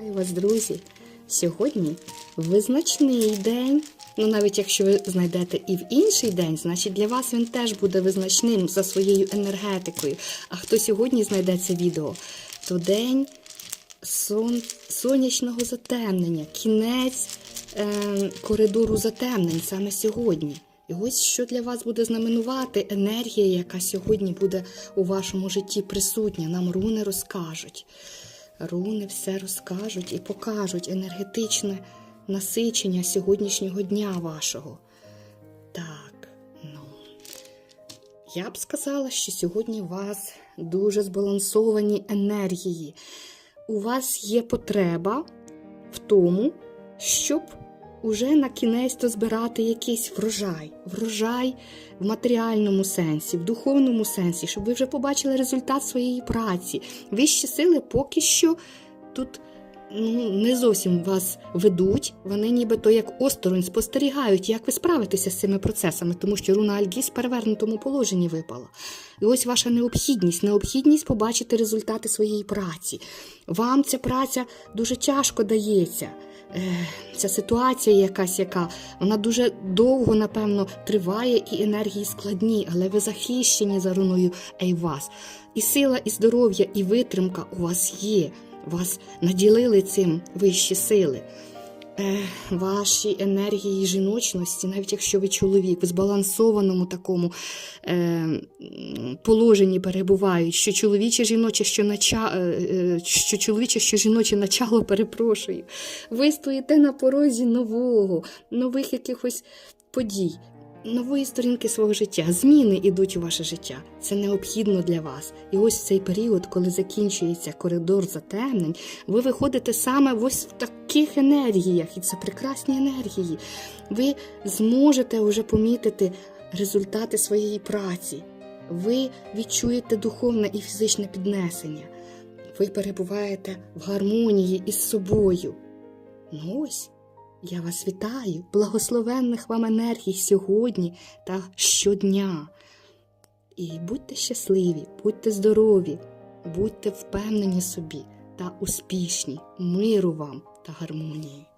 Вітаю вас, друзі! Сьогодні визначний день. Ну, навіть якщо ви знайдете і в інший день, значить для вас він теж буде визначним за своєю енергетикою. А хто сьогодні знайде це відео, то день сон... сонячного затемнення, кінець е... коридору затемнень саме сьогодні. І ось що для вас буде знаменувати енергія, яка сьогодні буде у вашому житті присутня. Нам руни розкажуть. Руни все розкажуть і покажуть енергетичне насичення сьогоднішнього дня вашого. Так, ну. Я б сказала, що сьогодні у вас дуже збалансовані енергії. У вас є потреба в тому, щоб уже на кінець то збирати якийсь врожай. Врожай в матеріальному сенсі, в духовному сенсі, щоб ви вже побачили результат своєї праці. Вищі сили поки що тут ну, не зовсім вас ведуть. Вони нібито як осторонь спостерігають, як ви справитеся з цими процесами, тому що руна Альгіс в перевернутому положенні випала. І ось ваша необхідність, необхідність побачити результати своєї праці. Вам ця праця дуже тяжко дається. Е, Ця ситуація якась, яка вона дуже довго, напевно, триває, і енергії складні, але ви захищені за руною Ейвас. І сила, і здоров'я, і витримка у вас є. Вас наділили цим вищі сили. Е, ваші енергії жіночності, навіть якщо ви чоловік, в збалансованому такому е, положенні перебувають, що чоловіче жіноче, що нача, е, е, що чоловіче, що жіноче начало, перепрошую. Ви стоїте на порозі нового, нових якихось подій. Нової сторінки свого життя, зміни йдуть у ваше життя. Це необхідно для вас. І ось цей період, коли закінчується коридор затемнень, ви виходите саме ось в таких енергіях, і це прекрасні енергії. Ви зможете вже помітити результати своєї праці. Ви відчуєте духовне і фізичне піднесення. Ви перебуваєте в гармонії із собою. Ну ось. Я вас вітаю, благословенних вам енергій сьогодні та щодня. І будьте щасливі, будьте здорові, будьте впевнені собі та успішні, миру вам та гармонії.